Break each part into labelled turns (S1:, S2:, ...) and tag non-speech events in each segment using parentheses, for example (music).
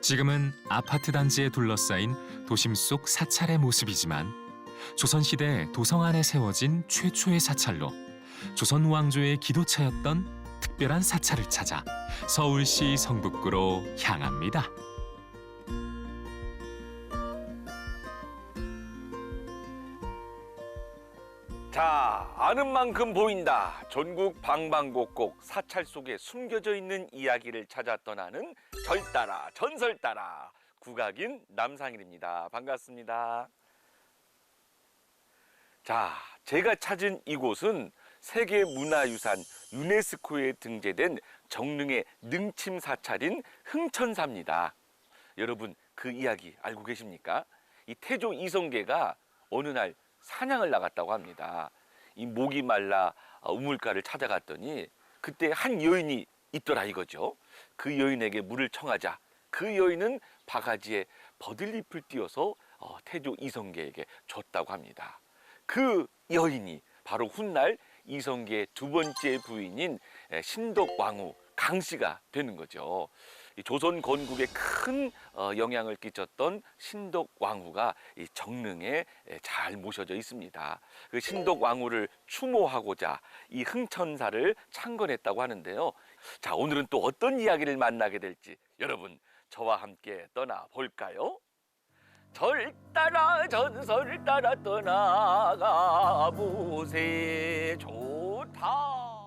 S1: 지금은 아파트 단지에 둘러싸인 도심 속 사찰의 모습이지만 조선시대 도성 안에 세워진 최초의 사찰로 조선 왕조의 기도처였던 특별한 사찰을 찾아 서울시 성북구로 향합니다.
S2: 자, 아는 만큼 보인다. 전국 방방곡곡 사찰 속에 숨겨져 있는 이야기를 찾아 떠나는 절 따라 전설 따라 국악인 남상일입니다. 반갑습니다. 자, 제가 찾은 이곳은 세계 문화유산 유네스코에 등재된 정릉의 능침 사찰인 흥천사입니다. 여러분 그 이야기 알고 계십니까? 이 태조 이성계가 어느 날 사냥을 나갔다고 합니다. 이 목이 말라 어, 우물가를 찾아갔더니 그때 한 여인이 있더라 이거죠. 그 여인에게 물을 청하자 그 여인은 바가지에 버들잎을 띄워서 어, 태조 이성계에게 줬다고 합니다. 그 여인이 바로 훗날 이성계의 두 번째 부인인 에, 신덕왕후 강씨가 되는 거죠. 이 조선 건국에 큰 어, 영향을 끼쳤던 신덕 왕후가 이 정릉에 에, 잘 모셔져 있습니다. 그 신덕 왕후를 추모하고자 이 흥천사를 창건했다고 하는데요. 자, 오늘은 또 어떤 이야기를 만나게 될지 여러분 저와 함께 떠나 볼까요? 절 따라 전설 따라 떠나가 보세 좋다.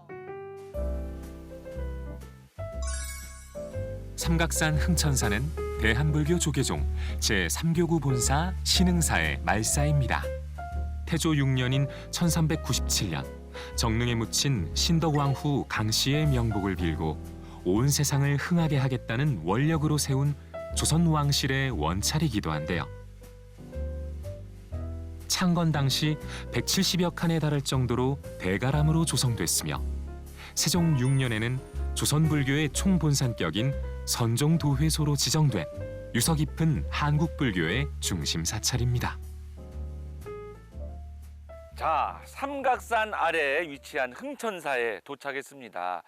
S1: 삼각산 흥천사는 대한불교 조계종 제3교구 본사 신흥사의 말사입니다. 태조 6년인 1397년 정릉에 묻힌 신덕왕후 강씨의 명복을 빌고 온 세상을 흥하게 하겠다는 원력으로 세운 조선 왕실의 원찰이기도 한데요. 창건 당시 170여 칸에 달할 정도로 대가람으로 조성됐으며 세종 6년에는 조선 불교의 총본산격인 선종도회소로 지정된 유서 깊은 한국 불교의 중심 사찰입니다.
S2: 자, 삼각산 아래에 위치한 흥천사에 도착했습니다.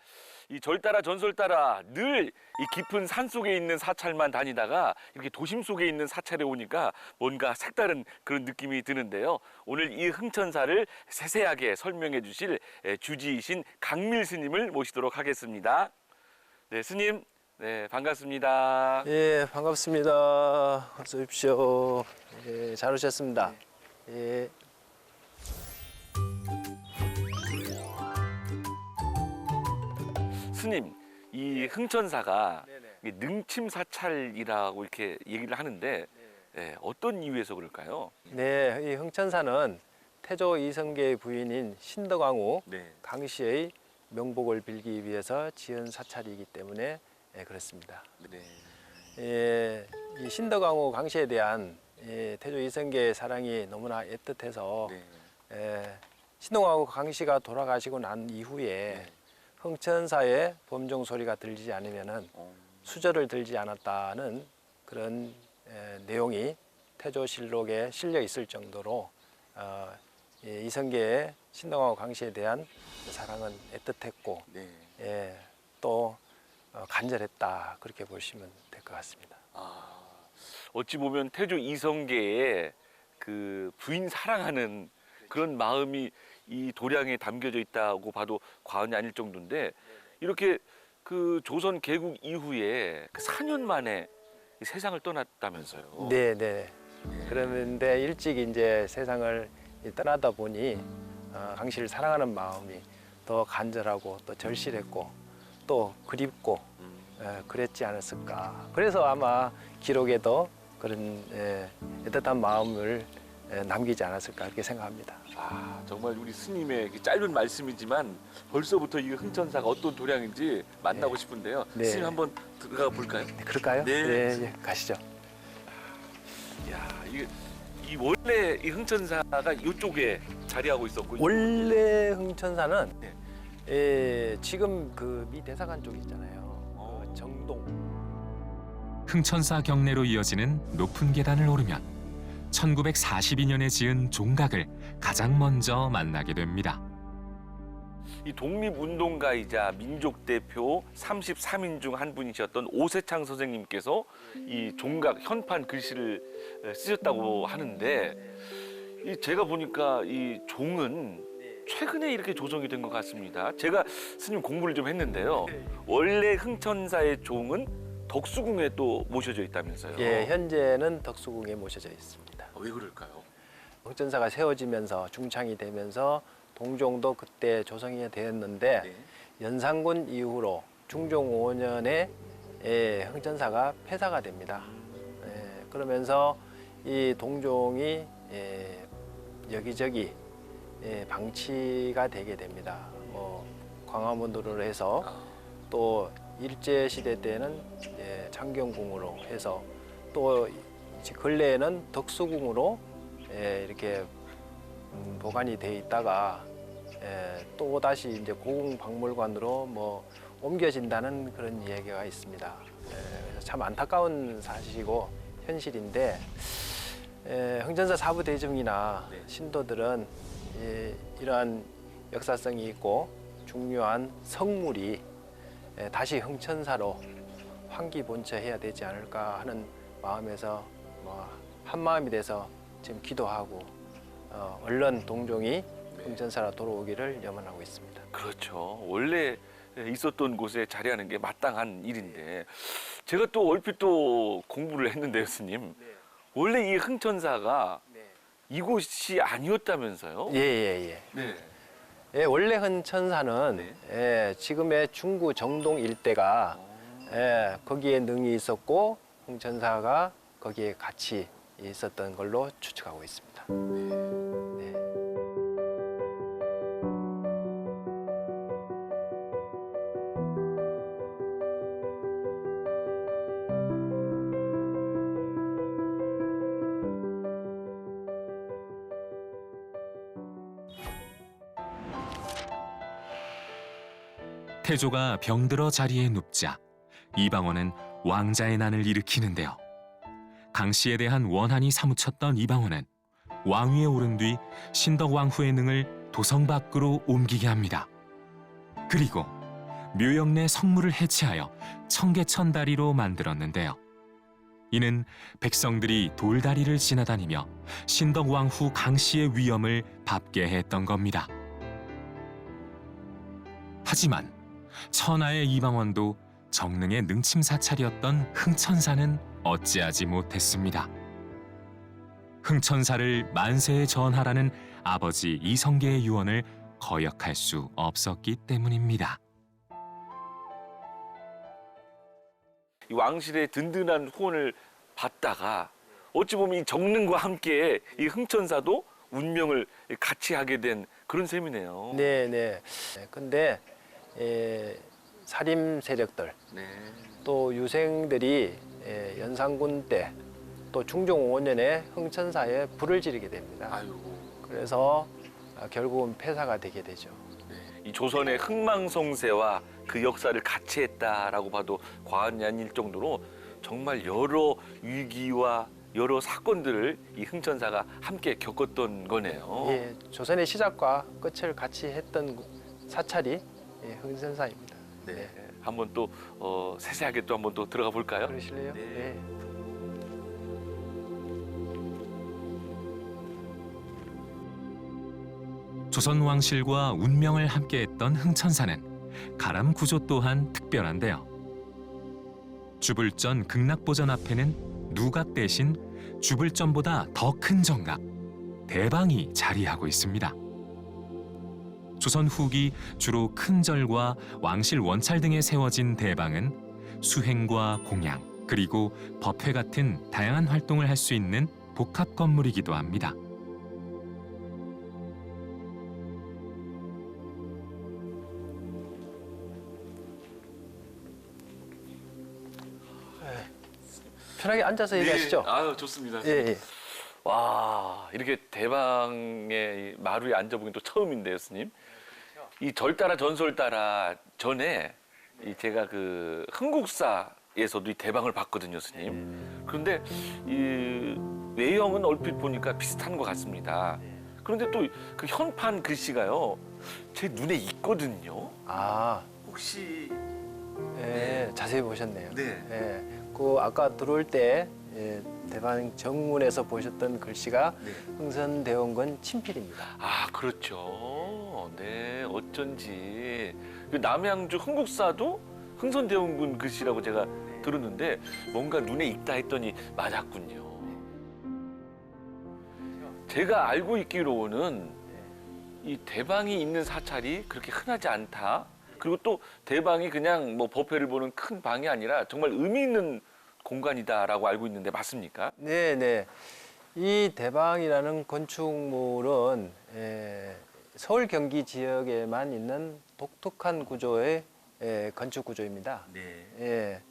S2: 이 절 따라 전설 따라 늘 이 깊은 산 속에 있는 사찰만 다니다가 이렇게 도심 속에 있는 사찰에 오니까 뭔가 색다른 그런 느낌이 드는데요. 오늘 이 흥천사를 세세하게 설명해 주실 에, 주지이신 강밀 스님을 모시도록 하겠습니다. 네, 스님. 네, 반갑습니다.
S3: 예, 반갑습니다. 어서 오십시오. 예, 잘 오셨습니다. 예.
S2: 스님, 이 흥천사가 이 능침 사찰이라고 이렇게 얘기를 하는데 예, 어떤 이유에서 그럴까요?
S3: 네, 이 흥천사는 태조 이성계의 부인인 신덕왕후
S2: 네.
S3: 강씨의 명복을 빌기 위해서 지은 사찰이기 때문에 예, 그렇습니다.
S2: 네.
S3: 예, 이 신덕왕후 강씨에 대한 예, 태조 이성계의 사랑이 너무나 애틋해서
S2: 네.
S3: 예, 신덕왕후 강씨가 돌아가시고 난 이후에 흥천사에 범종 소리가 들리지 않으면은
S2: 어,
S3: 수저를 들지 않았다는 그런 에, 내용이 태조실록에 실려 있을 정도로 어, 이 이성계의 신동하고 강씨에 대한 사랑은 애틋했고
S2: 네.
S3: 예, 또 어, 간절했다 그렇게 보시면 될 것 같습니다.
S2: 아, 어찌 보면 태조 이성계의 그 부인 사랑하는 그런 마음이 이 도량에 담겨져 있다고 봐도 과언이 아닐 정도인데 이렇게 그 조선 개국 이후에 그 4년 만에 이 세상을 떠났다면서요.
S3: 네, 네. 그런데 일찍 이제 세상을 떠나다 보니 어, 강씨를 사랑하는 마음이 더 간절하고 또 절실했고 또 그립고
S2: 음,
S3: 에, 그랬지 않았을까. 그래서 아마 기록에도 그런 에, 애틋한 마음을 에, 남기지 않았을까 그렇게 생각합니다.
S2: 아, 정말 우리 스님의 그 짧은 말씀이지만 벌써부터 이 흥천사가 어떤 도량인지 만나고
S3: 네.
S2: 싶은데요.
S3: 네.
S2: 스님 한번 들어가 볼까요?
S3: 네, 그럴까요?
S2: 네.
S3: 예, 가시죠.
S2: 야, 이게 이 원래 이 흥천사가 이쪽에 자리하고 있었고
S3: 원래 흥천사는
S2: 네.
S3: 에, 지금 그 미 대사관 쪽 있잖아요.
S2: 어.
S3: 그 정동.
S1: 흥천사 경내로 이어지는 높은 계단을 오르면 1942년에 지은 종각을 가장 먼저 만나게 됩니다.
S2: 이 독립운동가이자 민족 대표 33인 중 한 분이셨던 오세창 선생님께서 이 종각 현판 글씨를 에, 쓰셨다고 하는데 이 제가 보니까 이 종은 최근에 이렇게 조성이 된 것 같습니다. 제가 스님 공부를 좀 했는데요. 원래 흥천사의 종은 덕수궁에 또 모셔져 있다면서요.
S3: 예, 현재는 덕수궁에 모셔져 있습니다.
S2: 왜 그럴까요?
S3: 흥천사가 세워지면서 중창이 되면서 동종도 그때 조성이 되었는데
S2: 네.
S3: 연산군 이후로 중종 5년에 예, 흥천사가 폐사가 됩니다. 예, 그러면서 이 동종이 예, 여기저기 예, 방치가 되게 됩니다. 뭐 광화문으로 해서 또 일제 시대 때는 예, 창경궁으로 해서 또 근래에는 덕수궁으로 예, 이렇게 음, 보관이 돼 있다가 예, 또 다시 이제 고궁박물관으로 뭐 옮겨진다는 그런 이야기가 있습니다. 예, 참 안타까운 사실이고 현실인데 예, 흥전사 사부 대중이나
S2: 네.
S3: 신도들은 이, 이러한 역사성이 있고 중요한 성물이 예, 다시 흥천사로 환기 본처해야 되지 않을까 하는 마음에서 뭐 한마음이 돼서 지금 기도하고 어, 얼른 동종이 흥천사로 돌아오기를 염원하고 있습니다.
S2: 그렇죠. 원래 있었던 곳에 자리하는 게 마땅한 일인데 제가 또 얼핏 또 공부를 했는데요, 스님. 원래 이 흥천사가 이곳이 아니었다면서요?
S3: 예, 예, 예.
S2: 네.
S3: 예, 원래 흥천사는
S2: 네.
S3: 예, 지금의 중구 정동 일대가 예, 거기에 능이 있었고 흥천사가 거기에 같이 있었던 걸로 추측하고 있습니다. 네.
S1: 태조가 병들어 자리에 눕자 이방원은 왕자의 난을 일으키는데요. 강 씨에 대한 원한이 사무쳤던 이방원은 왕위에 오른 뒤 신덕왕후의 능을 도성 밖으로 옮기게 합니다. 그리고 묘역 내 성물을 해체하여 청계천 다리로 만들었는데요. 이는 백성들이 돌다리를 지나다니며 신덕왕후 강씨의 위엄을 밟게 했던 겁니다. 하지만 천하의 이방원도 정능의 능침사찰이었던 흥천사는 어찌하지 못했습니다. 흥천사를 만세에 전하라는 아버지 이성계의 유언을 거역할 수 없었기 때문입니다.
S2: 이 왕실의 든든한 후원을 받다가 어찌 보면 이 정릉과 함께 이 흥천사도 운명을 같이 하게 된 그런 셈이네요.
S3: 네, 네. 네, 근데 예, 살림 세력들
S2: 네.
S3: 또 유생들이 예, 연산군 때 또 중종 5년에 흥천사에 불을 지르게 됩니다.
S2: 아유.
S3: 그래서 아, 결국은 폐사가 되게 되죠.
S2: 이 조선의 흥망성쇠와 그 역사를 같이 했다라고 봐도 과언이 아닐 정도로 정말 여러 위기와 여러 사건들을 이 흥천사가 함께 겪었던 거네요.
S3: 예, 조선의 시작과 끝을 같이 했던 사찰이 예, 흥천사입니다.
S2: 네. 한번 또 어, 세세하게 또 한번 또 들어가 볼까요?
S3: 그러실래요?
S2: 네.
S3: 네.
S1: 조선 왕실과 운명을 함께했던 흥천사는 가람 구조 또한 특별한데요. 주불전 극락보전 앞에는 누각 대신 주불전보다 더 큰 정각 대방이 자리하고 있습니다. 조선 후기 주로 큰 절과 왕실 원찰 등에 세워진 대방은 수행과 공양 그리고 법회 같은 다양한 활동을 할 수 있는 복합 건물이기도 합니다.
S3: 편하게 앉아서 얘기하시죠.
S2: 네. 아유 좋습니다.
S3: 예, 예.
S2: 와 이렇게 대방의 이 마루에 앉아보긴 또 처음인데요, 스님. 이절 따라 전설 따라 전에 이 제가 그 흥국사에서도 이 대방을 봤거든요, 스님. 그런데 이 외형은 얼핏 보니까 비슷한 것 같습니다. 그런데 또 그 현판 글씨가요 제 눈에 익거든요.
S3: 아,
S2: 혹시
S3: 예, 자세히 보셨네요.
S2: 네.
S3: 예, 그 아까 들어올 때 예, 대방 정문에서 보셨던 글씨가
S2: 네.
S3: 흥선대원군 친필입니다.
S2: 아 그렇죠. 네 어쩐지 그 남양주 흥국사도 흥선대원군 글씨라고 제가 들었는데 뭔가 눈에 익다 했더니 맞았군요. 제가 알고 있기로는 이 대방이 있는 사찰이 그렇게 흔하지 않다. 그리고 또 대방이 그냥 뭐 법회를 보는 큰 방이 아니라 정말 의미 있는 공간이다라고 알고 있는데 맞습니까?
S3: 네, 네. 이 대방이라는 건축물은 예, 서울 경기 지역에만 있는 독특한 구조의 예, 건축 구조입니다.
S2: 네.
S3: 예,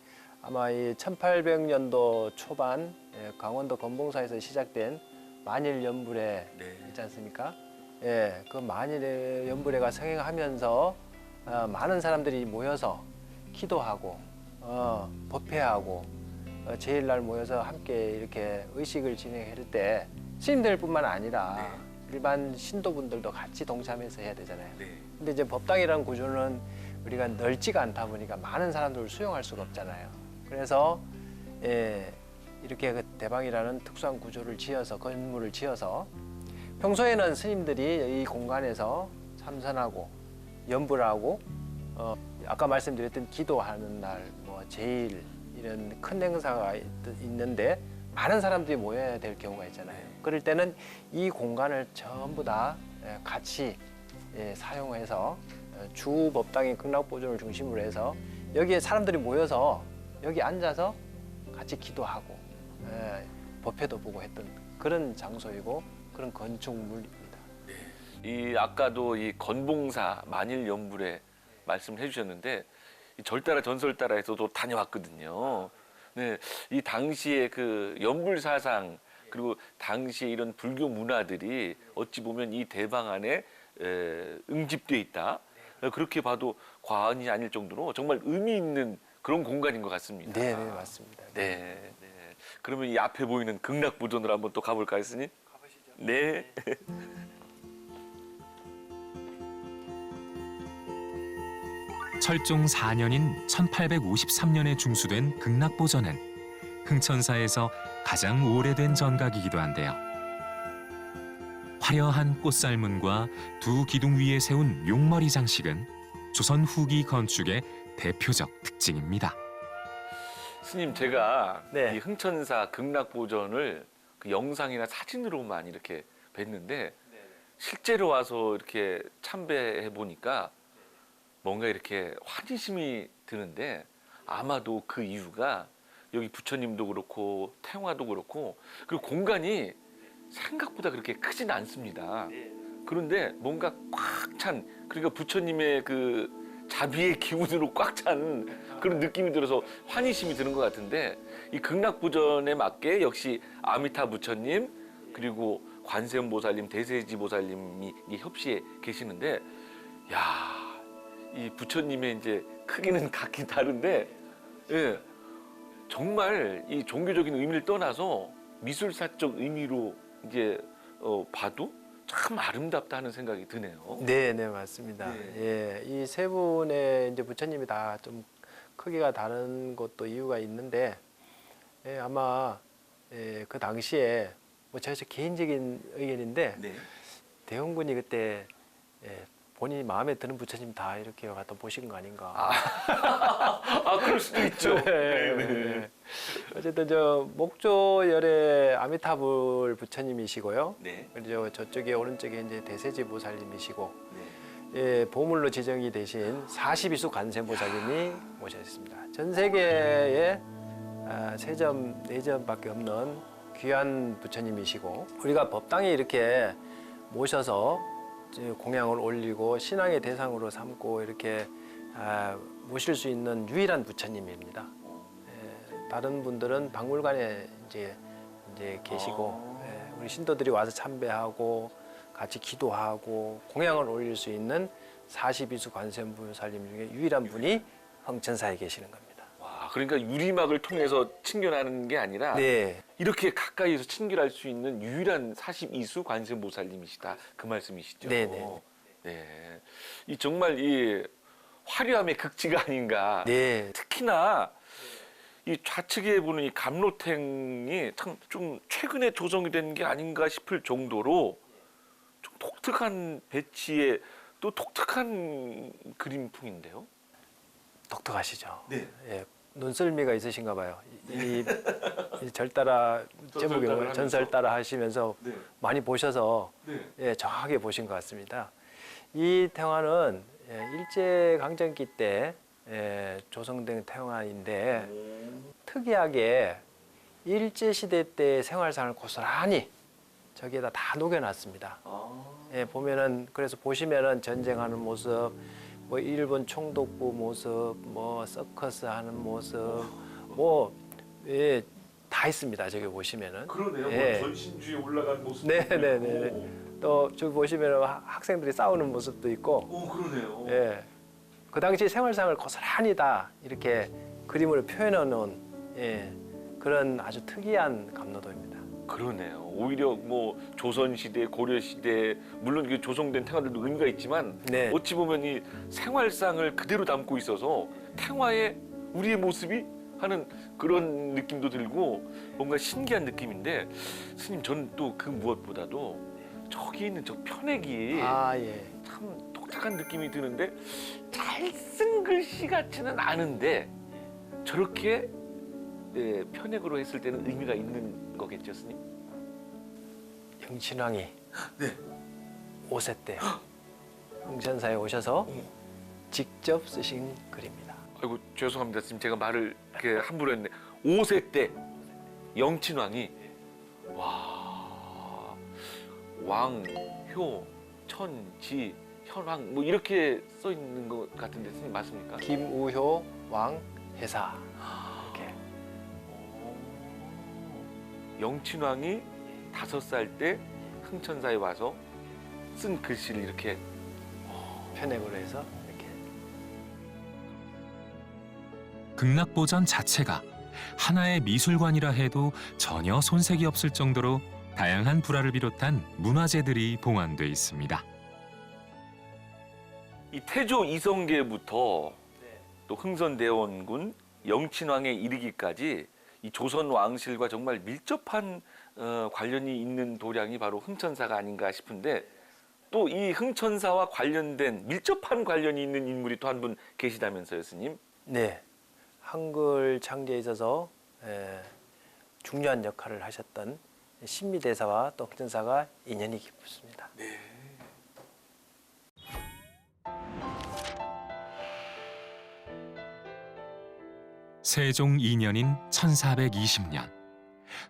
S3: 아마 이 1800년도 초반 예, 강원도 건봉사에서 시작된 만일 연불회
S2: 네.
S3: 있지 않습니까? 예, 그 만일의 연불회가 성행하면서 어, 많은 사람들이 모여서 기도하고 어, 법회하고 어, 제일 날 모여서 함께 이렇게 의식을 진행할 때 스님들뿐만 아니라 일반 신도분들도 같이 동참해서 해야 되잖아요.
S2: 네.
S3: 근데 이제 법당이라는 구조는 우리가 넓지가 않다 보니까 많은 사람들을 수용할 수가 없잖아요. 그래서 예, 이렇게 그 대방이라는 특수한 구조를 지어서 건물을 지어서 평소에는 스님들이 이 공간에서 참선하고 연불하고 어, 아까 말씀드렸던 기도하는 날, 뭐 제일 이런 큰 행사가 있- 있는데 많은 사람들이 모여야 될 경우가 있잖아요. 그럴 때는 이 공간을 전부 다 예, 같이 예, 사용해서 어, 주 법당인 극락보존을 중심으로 해서 여기에 사람들이 모여서 여기 앉아서 같이 기도하고 예, 법회도 보고 했던 그런 장소이고 그런 건축물입니다.
S2: 이 아까도 이 건봉사 만일 연불에 말씀을 해주셨는데 이 절 따라 전설 따라에서도 다녀왔거든요. 네, 이 당시에 그 연불 사상 그리고 당시에 이런 불교 문화들이 어찌 보면 이 대방 안에 에, 응집돼 있다. 그렇게 봐도 과언이 아닐 정도로 정말 의미 있는 그런 공간인 것 같습니다.
S3: 네, 네 맞습니다.
S2: 네, 네. 그러면 이 앞에 보이는 극락보존으로 한번 또 가볼까요, 스님? 가보시죠. 네. (laughs)
S1: 철종 4년인 1853년에 중수된 극락보전은 흥천사에서 가장 오래된 전각이기도 한데요. 화려한 꽃살문과 두 기둥 위에 세운 용머리 장식은 조선 후기 건축의 대표적 특징입니다.
S2: 스님 제가
S3: 네.
S2: 이 흥천사 극락보전을 그 영상이나 사진으로만 이렇게 뵀는데 실제로 와서 이렇게 참배해 보니까 뭔가 이렇게 환희심이 드는데 아마도 그 이유가 여기 부처님도 그렇고 태화도 그렇고 그리고 공간이 생각보다 그렇게 크진 않습니다. 그런데 뭔가 꽉 찬 그러니까 부처님의 그 자비의 기운으로 꽉 찬 그런 느낌이 들어서 환희심이 드는 것 같은데 이 극락부전에 맞게 역시 아미타 부처님 그리고 관세음보살님 대세지보살님이 이 협시에 계시는데 야 이 부처님의 이제 크기는 (laughs) 각기 다른데 예 정말 이 종교적인 의미를 떠나서 미술사적 의미로 이제 어, 봐도 참 아름답다 하는 생각이 드네요.
S3: 네, 네 맞습니다. 예, 이 세 분의 이제 부처님이 다 좀 크기가 다른 것도 이유가 있는데 예, 아마 예, 그 당시에 뭐제 개인적인 의견인데
S2: 네.
S3: 대형군이 그때 예, 본인이 마음에 드는 부처님 다 이렇게 갖다 보신 거 아닌가.
S2: 아 (laughs) 그럴 수도 있죠.
S3: 네, 네. 어쨌든 저 목조열의 아미타불 부처님이시고요.
S2: 네.
S3: 그리고 저쪽에 오른쪽에 이제 대세지 보살님이시고
S2: 네.
S3: 예, 보물로 지정이 되신 42수 관세보살님이 모셨습니다. 전 세계에 아, 세 점, 네 점밖에 없는 귀한 부처님이시고 우리가 법당에 이렇게 모셔서 공양을 올리고 신앙의 대상으로 삼고 이렇게 아, 모실 수 있는 유일한 부처님입니다. 예, 다른 분들은 박물관에 이제 이제 계시고 예, 우리 신도들이 와서 참배하고 같이 기도하고 공양을 올릴 수 있는 42수 관세음보살님 중에 유일한 분이 흥천사에 계시는 겁니다.
S2: 와 그러니까 유리막을 통해서 친견하는 게 아니라
S3: 네.
S2: 이렇게 가까이서 친결할 수 있는 유일한 42수 관세음보살님이시다 그 말씀이시죠.
S3: 네네.
S2: 네. 이 정말 이 화려함의 극치가 아닌가.
S3: 네.
S2: 특히나 이 좌측에 보는 이 감로탱이 참 좀 최근에 조성이 된 게 아닌가 싶을 정도로 좀 독특한 배치에 또 독특한 그림풍인데요.
S3: 독특하시죠.
S2: 네.
S3: 예, 눈썰미가 있으신가 봐요. 이, 이 절따라 제목이
S2: 전설따라
S3: 뭐 전설따라 하시면서
S2: 네.
S3: 많이 보셔서
S2: 네.
S3: 예, 정확하게 보신 것 같습니다. 이 태화는 예, 일제 강점기 때 예, 조성된 태화인데 특이하게 일제 시대 때 생활상을 고스란히 저기에다 다 녹여놨습니다. 예, 보면은 그래서 보시면은 전쟁하는 모습, 뭐 일본 총독부 모습, 뭐 서커스 하는 모습, 뭐 예, 다 있습니다. 저기 보시면은.
S2: 그러네요.
S3: 예.
S2: 전신주에 올라간 모습.
S3: 네, 네, 네, 네. 또 저기 보시면은 하- 학생들이 싸우는 모습도 있고,
S2: 오, 그러네요.
S3: 예, 그 당시 생활상을 고스란히 다 이렇게 그림으로 표현해 놓은 예, 그런 아주 특이한 감로도입니다.
S2: 그러네요. 오히려 뭐 조선 시대, 고려 시대 물론 그 조성된 탱화들도 의미가 있지만
S3: 네.
S2: 어찌 보면 이 생활상을 그대로 담고 있어서 탱화의 우리의 모습이 하는 그런 느낌도 들고 뭔가 신기한 느낌인데 스님 저는 또 그 무엇보다도 저기 있는 저 편액이
S3: 아, 예.
S2: 참 독특한 느낌이 드는데 잘 쓴 글씨 같지는 않은데 저렇게 예, 편액으로 했을 때는 의미가 있는 거겠죠, 스님?
S3: 영친왕이
S2: 네.
S3: 5세 때 흥천사에 오셔서 직접 쓰신 글입니다.
S2: 아이고 죄송합니다, 스님 제가 말을 이렇게 함부로 했네. 5세 때 영친왕이 와 왕 효 천 지 현왕 뭐 이렇게 써 있는 것 같은데 스님 맞습니까?
S3: 김우효 왕 해사
S2: 영친왕이 다섯 살 때 흥천사에 와서 쓴 글씨를 이렇게
S3: 편액으로 해서 이렇게
S1: 극락보전 자체가 하나의 미술관이라 해도 전혀 손색이 없을 정도로 다양한 불화를 비롯한 문화재들이 봉안돼 있습니다.
S2: 이 태조 이성계부터 또 흥선대원군 영친왕에 이르기까지 이 조선 왕실과 정말 밀접한 어, 관련이 있는 도량이 바로 흥천사가 아닌가 싶은데 또 이 흥천사와 관련된 밀접한 관련이 있는 인물이 또 한 분 계시다면서요, 스님?
S3: 네 한글 창제에 있어서 에, 중요한 역할을 하셨던 신미대사와 또 흥천사가 인연이 깊습니다.
S1: 세종 2년인 1420년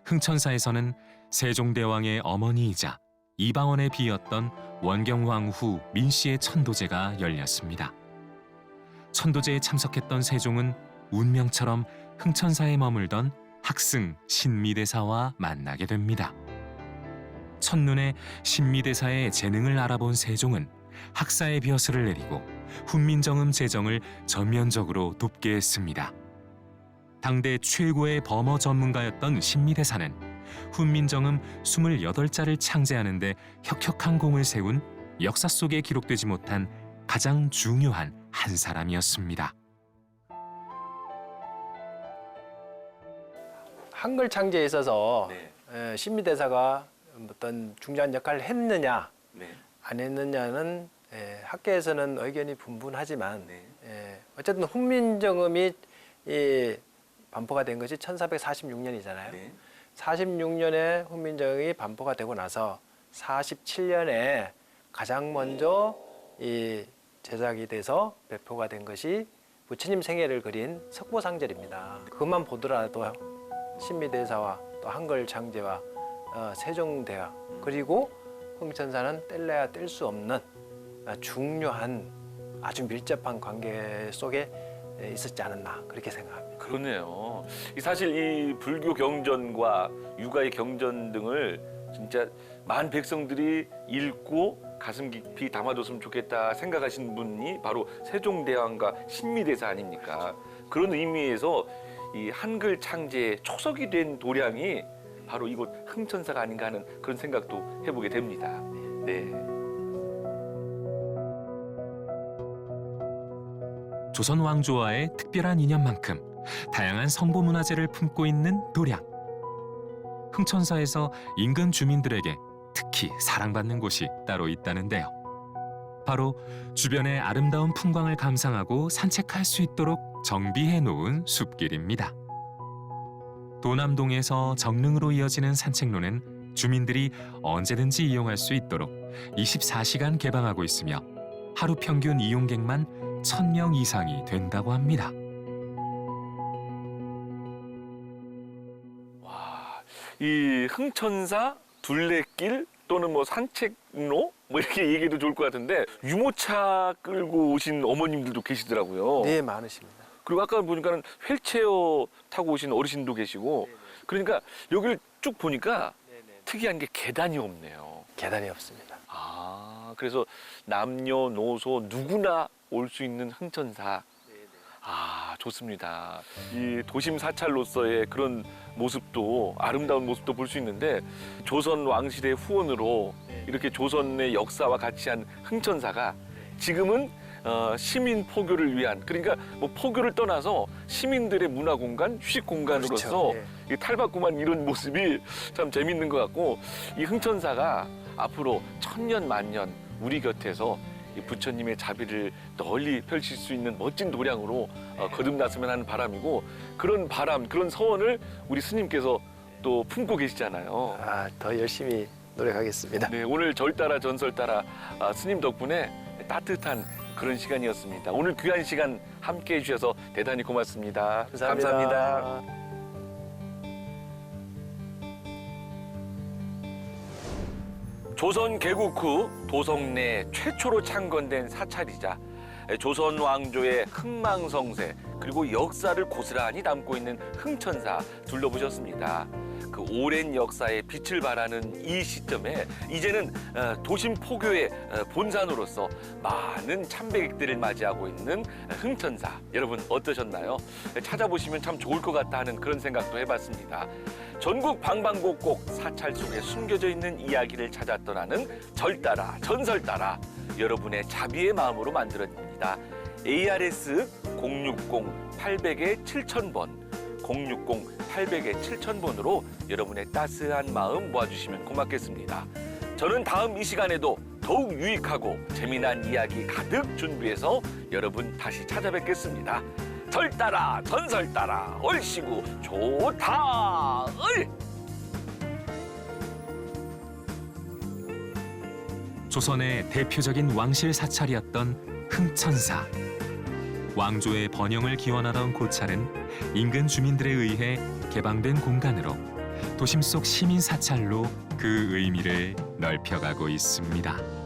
S1: 흥천사에서는 세종대왕의 어머니이자 이방원의 비였던 원경왕 후 민씨의 천도제가 열렸습니다. 천도제에 참석했던 세종은 운명처럼 흥천사에 머물던 학승 신미대사와 만나게 됩니다. 첫눈에 신미대사의 재능을 알아본 세종은 학사의 벼슬을 내리고 훈민정음 제정을 전면적으로 돕게 했습니다. 당대 최고의 범어 전문가였던 신미대사는 훈민정음 28자를 창제하는 데 혁혁한 공을 세운 역사 속에 기록되지 못한 가장 중요한 한 사람이었습니다.
S3: 한글 창제에 있어서
S2: 네.
S3: 에, 신미대사가 어떤 중요한 역할을 했느냐
S2: 네.
S3: 안 했느냐는 에, 학계에서는 의견이 분분하지만
S2: 네.
S3: 에, 어쨌든 훈민정음이 이 반포가 된 것이 1446년이잖아요.
S2: 네.
S3: 46년에 훈민정음이 반포가 되고 나서 47년에 가장 먼저 이 제작이 돼서 배포가 된 것이 부처님 생애를 그린 석보상절입니다. 그것만 보더라도 신미대사와 또 한글 창제와 어, 세종대왕 그리고 흥천사는 뗄래야 뗄 수 없는 아, 중요한 아주 밀접한 관계 속에 있었지 않았나 그렇게 생각합니다.
S2: 그러네요. 이 사실 이 불교 경전과 육아의 경전 등을 진짜 만 백성들이 읽고 가슴 깊이 담아뒀으면 좋겠다 생각하신 분이 바로 세종대왕과 신미대사 아닙니까? 그런 의미에서 이 한글 창제의 초석이 된 도량이 바로 이곳 흥천사가 아닌가 하는 그런 생각도 해보게 됩니다. 네.
S1: 조선 왕조와의 특별한 인연만큼 다양한 성보 문화재를 품고 있는 도량. 흥천사에서 인근 주민들에게 특히 사랑받는 곳이 따로 있다는데요. 바로 주변의 아름다운 풍광을 감상하고 산책할 수 있도록 정비해 놓은 숲길입니다. 도남동에서 정릉으로 이어지는 산책로는 주민들이 언제든지 이용할 수 있도록 24시간 개방하고 있으며 하루 평균 이용객만 1000명 이상이 된다고 합니다.
S2: 이 흥천사 둘레길 또는 뭐 산책로 뭐 이렇게 얘기해도 좋을 것 같은데 유모차 끌고 오신 어머님들도 계시더라고요.
S3: 네, 많으십니다.
S2: 그리고 아까 보니까는 휠체어 타고 오신 어르신도 계시고 그러니까 여기를 쭉 보니까 특이한 게 계단이 없네요.
S3: 계단이 없습니다.
S2: 아, 그래서 남녀노소 누구나 올 수 있는 흥천사. 아, 좋습니다. 이 도심 사찰로서의 그런 모습도 아름다운 모습도 볼 수 있는데 조선 왕실의 후원으로 이렇게 조선의 역사와 같이 한 흥천사가 지금은 어, 시민 포교를 위한 그러니까 뭐 포교를 떠나서 시민들의 문화 공간, 휴식 공간으로서
S3: 그렇죠. 예.
S2: 이 탈바꿈한 이런 모습이 참 재밌는 것 같고 이 흥천사가 앞으로 천년 만년 우리 곁에서 이 부처님의 자비를 널리 펼칠 수 있는 멋진 도량으로 어, 거듭났으면 하는 바람이고 그런 바람, 그런 서원을 우리 스님께서 또 품고 계시잖아요.
S3: 아, 더 열심히 노력하겠습니다.
S2: 네, 오늘 절 따라 전설 따라 아, 스님 덕분에 따뜻한 그런 시간이었습니다. 오늘 귀한 시간 함께 해주셔서 대단히 고맙습니다. 감사합니다. 조선 개국 후 도성 내 최초로 창건된 사찰이자 조선 왕조의 흥망성쇠 그리고 역사를 고스란히 담고 있는 흥천사 둘러보셨습니다. 그 오랜 역사의 빛을 발하는 이 시점에 이제는 어, 도심 포교의 어, 본산으로서 많은 참배객들을 맞이하고 있는 흥천사 여러분 어떠셨나요? 찾아보시면 참 좋을 것 같다 하는 그런 생각도 해봤습니다. 전국 방방곡곡 사찰 속에 숨겨져 있는 이야기를 떠나는 절 따라 전설 따라 여러분의 자비의 마음으로 만들어집니다. ARS 060 800에 7000번 060 800에 7000번으로 여러분의 따스한 마음 모아주시면 고맙겠습니다. 저는 다음 이 시간에도 더욱 유익하고 재미난 이야기 가득 준비해서 여러분 다시 찾아뵙겠습니다. 절 따라 전설 따라 얼씨구 좋다 을
S1: 조선의 대표적인 왕실 사찰이었던 흥천사. 왕조의 번영을 기원하던 고찰은 인근 주민들에 의해 개방된 공간으로 도심 속 시민 사찰로 그 의미를 넓혀가고 있습니다.